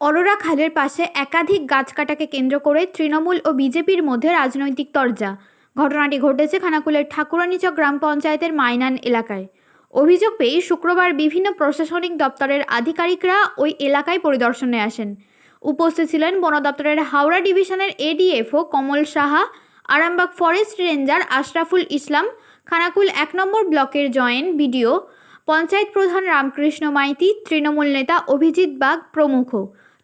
অরোরা খালের পাশে একাধিক গাছ কাটাকে কেন্দ্র করে তৃণমূল ও বিজেপির মধ্যে রাজনৈতিক তরজা। ঘটনাটি ঘটেছে খানাকুলের ঠাকুরানীচক গ্রাম পঞ্চায়েতের মাইনান এলাকায়। অভিযোগ পেয়ে শুক্রবার বিভিন্ন প্রশাসনিক দপ্তরের আধিকারিকরা ওই এলাকায় পরিদর্শনে আসেন। উপস্থিত ছিলেন বন দপ্তরের হাওড়া ডিভিশনের ADFO Kamal Saha, Arambagh forest ranger Ashraful Islam, Khanakul এক নম্বর ব্লকের জয়েন্ট বিডিও, পঞ্চায়েত প্রধান রামকৃষ্ণ মাইতি, তৃণমূল নেতা অভিজিৎ বাগ প্রমুখ।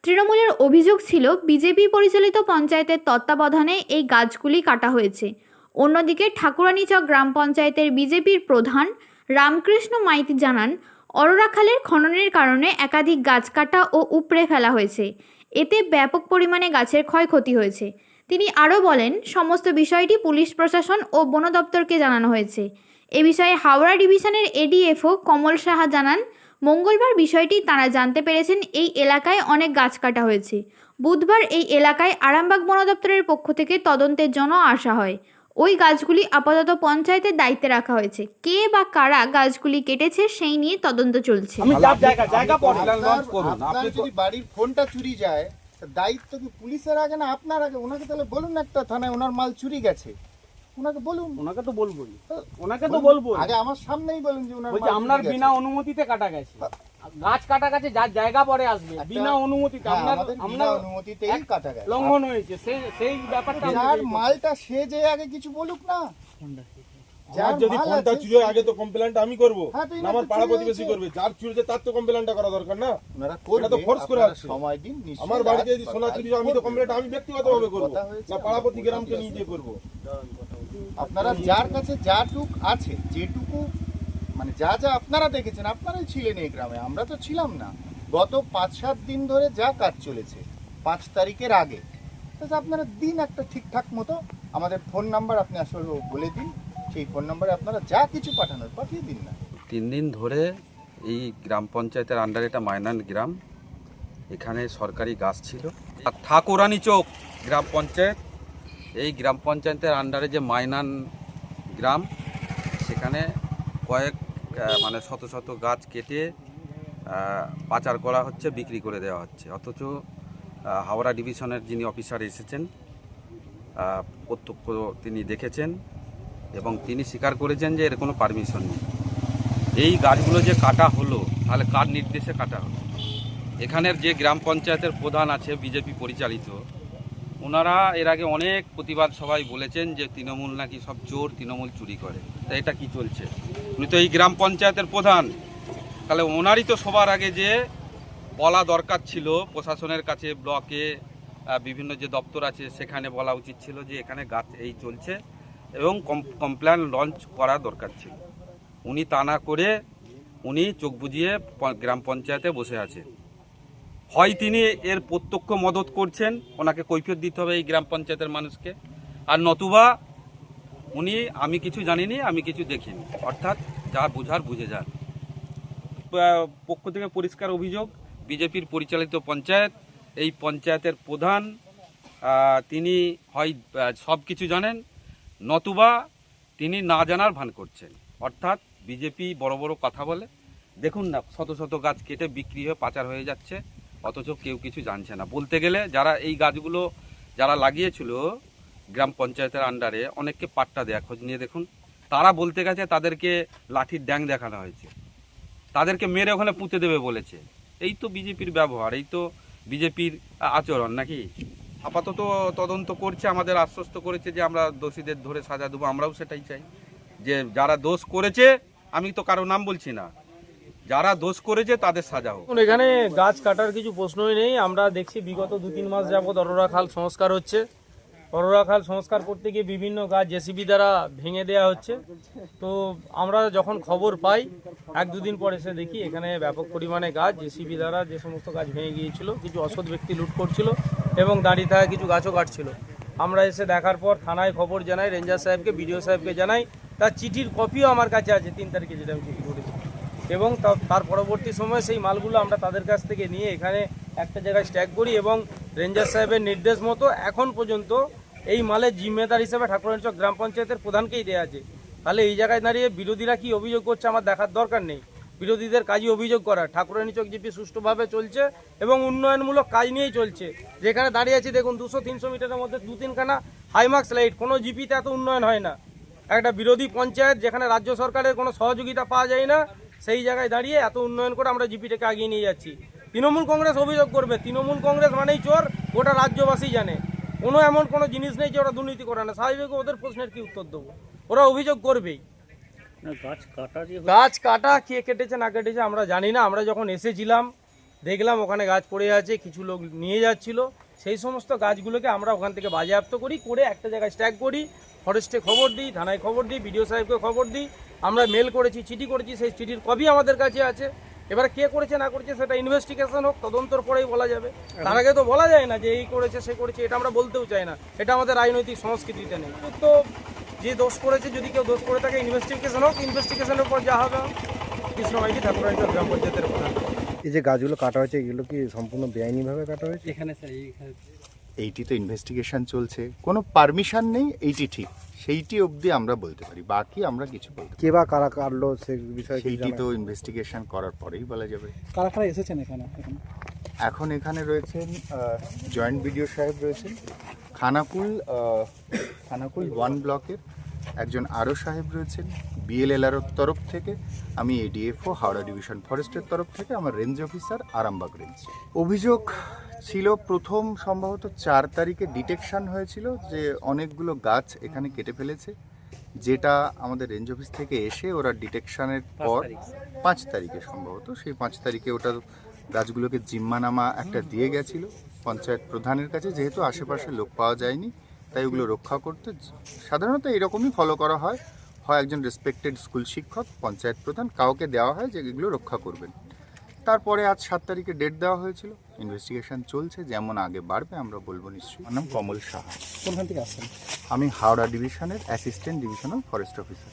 তৃণমূলের অভিযোগ ছিল, বিজেপি পরিচালিত পঞ্চায়েতের তত্ত্বাবধানে এই গাছগুলি কাটা হয়েছে। অন্যদিকে ঠাকুরানীচক গ্রাম পঞ্চায়েতের বিজেপির প্রধান রামকৃষ্ণ মাইতি জানান অরোরাখালের খননের কারণে একাধিক গাছ কাটা ও উপড়ে ফেলা হয়েছে। এতে ব্যাপক পরিমাণে গাছের ক্ষয়ক্ষতি হয়েছে। তিনি আরও বলেন, সমস্ত বিষয়টি পুলিশ প্রশাসন ও বন দপ্তরকে জানানো হয়েছে। এ বিষয়ে হাওড়া ডিভিশনের এডিএফও কমল সাহা জানান মঙ্গলবার বিষয়টি তারা জানতে পেরেছেন এই এলাকায় অনেক গাছ কাটা হয়েছে। বুধবার এই এলাকায় আরামবাগ বন দপ্তরের পক্ষ থেকে তদন্তের জন্য আসা হয়। ওই গাছগুলি আপাতত পঞ্চায়েতের দায়িত্বে রাখা হয়েছে। কে বা কারা গাছগুলি কেটেছে সেই নিয়ে তদন্ত চলছে। আমি যার জায়গা জায়গা পড়ে। আপনার লঞ্চ করুন। আপনার আপনি যদি বাড়ির ফোনটা চুরি যায় দায়িত্ব কি পুলিশের আগে না আপনার আগে? ওনাকে তাহলে বলুন একটা থানায় ওনার মাল চুরি গেছে। ওনাকে বলুন। ওনাকে তো বলবোই। ওনাকে তো বলব আগে আমার সামনেই বলুন যে ওনার বলছি আপনার বিনা অনুমতিতে কাটা গেছে। গাছ কাটা গেছে যার জায়গা পরে আসবে বিনা অনুমতিতে। হ্যাঁ, আপনার আপনার অনুমতিতেই কাটা গেছে। লঙ্ঘন হয়েছে। সেই সেই ব্যাপারটা আমি যার মালটা সে যে আগে কিছু বলুক না। যার আমার যদি ফোনটা চুরি হয় আগে তো কমপ্লেনটা আমি করব। হ্যাঁ, আমার পাড়া প্রতিবেশী করবে। যার চুরি তার তো কমপ্লেনটা করা দরকার না। ওনারা তো force করে আসছে। সময় দিন আমার বাড়িতে যদি সোনা চুরি হয়, আমি তো করবে। কমপ্লেনটা আমি ব্যক্তিগতভাবে করব। কথা হয়েছে, না আমরা পাড়াপতি গ্রামকে নিয়ে করব। আপনারা যার কাছে যাটুক আছে, যেটুকু মানে যা যা আপনারা দেখেছেন, আপনারাই ছিলেন এই গ্রামে, আমরা তো ছিলাম না। গত পাঁচ সাত দিন ধরে যা কাজ চলেছে, পাঁচ তারিখের আগে। তো আপনারা দিন একটা ঠিকঠাক মতো আমাদের ফোন নাম্বার আপনি আসলে বলে দিন, সেই ফোন নাম্বারে আপনারা যা কিছু পাঠানোর পাঠিয়ে দিন না। তিন দিন ধরে এই গ্রাম পঞ্চায়েতের আন্ডারে এটা মাইনান গ্রাম, এখানে সরকারি গাছ ছিল। আর ঠাকুরানী চোক গ্রাম পঞ্চায়েত এই গ্রাম পঞ্চায়েতের আন্ডারে যে মাইনান গ্রাম, সেখানে কয়েক মানে শত শত গাছ কেটে পাচার করা হচ্ছে, বিক্রি করে দেওয়া হচ্ছে। অথচ হাওড়া ডিভিশনের যিনি অফিসার এসেছেন প্রত্যক্ষ তিনি দেখেছেন এবং তিনি স্বীকার করেছেন যে এর কোনো পারমিশন নেই। এই গাছগুলো যে কাটা হলো, তাহলে কার নির্দেশে কাটা হলো? এখানের যে গ্রাম পঞ্চায়েতের প্রধান আছে, বিজেপি পরিচালিত ওনারা এর আগে অনেক প্রতিবাদ সবাই বলেছেন যে তৃণমূল নাকি সব চোর, তৃণমূল চুরি করে। তা এটা কি চলছে? উনি তো এই গ্রাম পঞ্চায়েতের প্রধান। তাহলে ওনারই তো সবার আগে যে বলা দরকার ছিল, প্রশাসনের কাছে, ব্লকে বিভিন্ন যে দপ্তর আছে, সেখানে বলা উচিত ছিল যে এখানে গাছ এই চলছে এবং কমপ্লেন লঞ্চ করা দরকার ছিল। উনি তা না করে উনি চোখ বুজিয়ে প- গ্রাম পঞ্চায়েতে বসে আছে হয় তিনি এর প্রত্যক্ষ মদত করছেন, ওনাকে কৈফিয়ত দিতে হবে এই গ্রাম পঞ্চায়েতের মানুষকে। আর নতুবা উনি, আমি কিছু জানিনি, আমি কিছু দেখিনি। অর্থাৎ যা বুঝার বুঝে যান। পক্ষ থেকে পরিষ্কার অভিযোগ, বিজেপির পরিচালিত পঞ্চায়েত, এই পঞ্চায়েতের প্রধান তিনি হয় সব কিছু জানেন, নতুবা তিনি না জানার ভান করছেন। অর্থাৎ বিজেপি বড় বড় কথা বলে। দেখুন না, শত শত গাছ কেটে বিক্রি হয়ে পাচার হয়ে যাচ্ছে। অথচ কেউ কিছু জানছে না। বলতে গেলে যারা এই গাছগুলো যারা লাগিয়েছিল গ্রাম পঞ্চায়েতের আন্ডারে অনেককে পাট্টা দেয়া, খোঁজ নিয়ে দেখুন। তারা বলতে গেছে তাদেরকে লাঠির ড্যাং দেখানো হয়েছে। তাদেরকে মেরে ওখানে পুঁতে দেবে বলেছে। এই তো বিজেপির ব্যবহার, এই তো বিজেপির আচরণ নাকি? আপাতত তদন্ত করছে, আমাদের আশ্বস্ত করেছে যে আমরা দোষীদের ধরে সাজা দেবো, আমরাও সেটাই চাই। যে যারা দোষ করেছে, আমি তো কারও নাম বলছি না। যারা দোষ করেছে তাদের সাজা হোক। এখানে গাছ কাটার কিছু প্রশ্নই নেই। আমরা দেখছি বিগত দু তিন মাস যাবৎ অরোরা খাল সংস্কার হচ্ছে। অরোরা খাল সংস্কার করতে গিয়ে বিভিন্ন গাছ জেসিবি দ্বারা ভেঙে দেওয়া হচ্ছে। তো আমরা যখন খবর পাই, এক দুদিন পর এসে দেখি এখানে ব্যাপক পরিমাণে গাছ জেসিবি দ্বারা যে সমস্ত গাছ ভেঙে গিয়েছিল, কিছু অসৎ ব্যক্তি লুট করছিল এবং দাঁড়িয়ে থাকা কিছু গাছও কাটছিল। আমরা এসে দেখার পর থানায় খবর জানাই, রেঞ্জার সাহেবকে, বিডিও সাহেবকে জানাই, তার চিঠির কপিও আমার কাছে আছে তিন তারিখে, যেটা আমি চিঠি এবং তার পরবর্তী সময়ে সেই মালগুলো আমরা তাদের কাছ থেকে নিয়ে এখানে একটা জায়গায় স্ট্যাক করি এবং রেঞ্জার সাহেবের নির্দেশ মতো এখন পর্যন্ত এই মালের জিম্মেদার হিসেবে ঠাকুরাঞ্চক গ্রাম পঞ্চায়েতের প্রধানকেই দেওয়া আছে। তাহলে এই জায়গায় দাঁড়িয়ে বিরোধীরা কি অভিযোগ করছে আমার দেখার দরকার নেই। বিরোধীদের কাজই অভিযোগ করা। ঠাকুরানী চক জিপি সুষ্ঠুভাবে চলছে এবং উন্নয়নমূলক কাজ নিয়েই চলছে। যেখানে দাঁড়িয়ে আছি, দেখুন, দুশো, তিনশো মিটারের মধ্যে দু তিনখানা হাইমার্কস লাইট কোনো জিপিতে এত উন্নয়ন হয় না। একটা বিরোধী পঞ্চায়েত, যেখানে রাজ্য সরকারের কোনো সহযোগিতা পাওয়া যায় না সেই জায়গায় দাঁড়িয়ে এত উন্নয়ন করে আমরা জিপিটাকে আগিয়ে নিয়ে যাচ্ছি। তৃণমূল কংগ্রেস অভিযোগ করবে। তৃণমূল কংগ্রেস মানেই চোর গোটা রাজ্যবাসী জানে। কোনো এমন কোনো জিনিস নেই যে ওরা দুর্নীতি করে না। স্বাভাবিক ওদের প্রশ্নের কি উত্তর দেবো? ওরা অভিযোগ করবেই। গাছ কাটা কে কেটেছে না কেটেছে আমরা জানি না। আমরা যখন এসেছিলাম দেখলাম ওখানে গাছ পড়ে আছে কিছু লোক নিয়ে যাচ্ছিল। সেই সমস্ত গাছগুলোকে আমরা ওখান থেকে বাজেয়াপ্ত করি করে একটা জায়গায় স্ট্যাক করি। ফরেস্টে খবর দিই থানায় খবর দিই বিডিও সাহেবকে খবর দিই। আমরা মেল করেছি চিঠি করেছি সেই চিঠির কপি আমাদের কাছে আছে। এবার কে করেছে না করেছে সেটা ইনভেস্টিগেশন হোক তদন্তর পরেই বলা যাবে। তার আগে তো বলা যায় না যে এই করেছে সে করেছে এটা আমরা বলতেও চাই না। এটা আমাদের রাজনৈতিক সংস্কৃতিতে নেই। তো যে দোষ করেছে যদি কেউ দোষ করে থাকে ইনভেস্টিগেশন হোক ইনভেস্টিগেশনের পর যা হবে। কৃষ্ণ মাইকি ঠাকুরানী গ্রাম পঞ্চায়েতের প্রধান। এই যে গাছগুলো কাটা হয়েছে এগুলো কি সম্পূর্ণ বেআইনিভাবে কাটা হয়েছে? এখানে এইটি তো ইনভেস্টিগেশন চলছে। কোনো পারমিশন নেই এইটি ঠিক। সেইটি অবধি আমরা বলতে পারি। বাকি আমরা কিছু বলতে কে বা কারা কাটলো সে বিষয়ে কি সেইটি জানা? তো ইনভেস্টিগেশন করার পরেই বলা যাবে। কারা কারা এসেছেন এখানে? এখন? এখন এখানে রয়েছেন জয়েন্ট বিডিও সাহেব রয়েছেন। খানাকুল আহ, খানাকুল? ওয়ান ব্লকের একজন আরও সাহেব রয়েছেন বিএলএলআর তরফ থেকে আমি এডিএফও হাওড়া ডিভিশন ফরেস্টের তরফ থেকে আমার রেঞ্জ অফিসার আরামবাগ রেঞ্জ। অভিযোগ ছিল প্রথম সম্ভবত চার তারিখে ডিটেকশান হয়েছিল যে অনেকগুলো গাছ এখানে কেটে ফেলেছে যেটা আমাদের রেঞ্জ অফিস থেকে এসে ওরা ডিটেকশানের পর পাঁচ তারিখে সম্ভবত সেই পাঁচ তারিখে ওটা গাছগুলোকে জিম্মানামা একটা দিয়ে গেছিল পঞ্চায়েত প্রধানের কাছে যেহেতু আশেপাশে লোক পাওয়া যায়নি তাই ওগুলো রক্ষা করতে সাধারণত এরকমই ফলো করা হয়। হয় একজন রেসপেক্টেড স্কুল শিক্ষক পঞ্চায়েত প্রধান কাউকে দেওয়া হয় যে এগুলো রক্ষা করবেন। তারপরে আজ সাত তারিখে ডেট দেওয়া হয়েছিল। ইনভেস্টিগেশন চলছে যেমন আগে বাড়বে আমরা বলব নিশ্চয়ই। আমার নাম কমল সাহা। কোনখান থেকে আসছেন? আমি হাওড়া ডিভিশনের অ্যাসিস্ট্যান্ট ডিভিশনাল ফরেস্ট অফিসার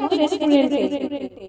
রেস্টুরেন্টে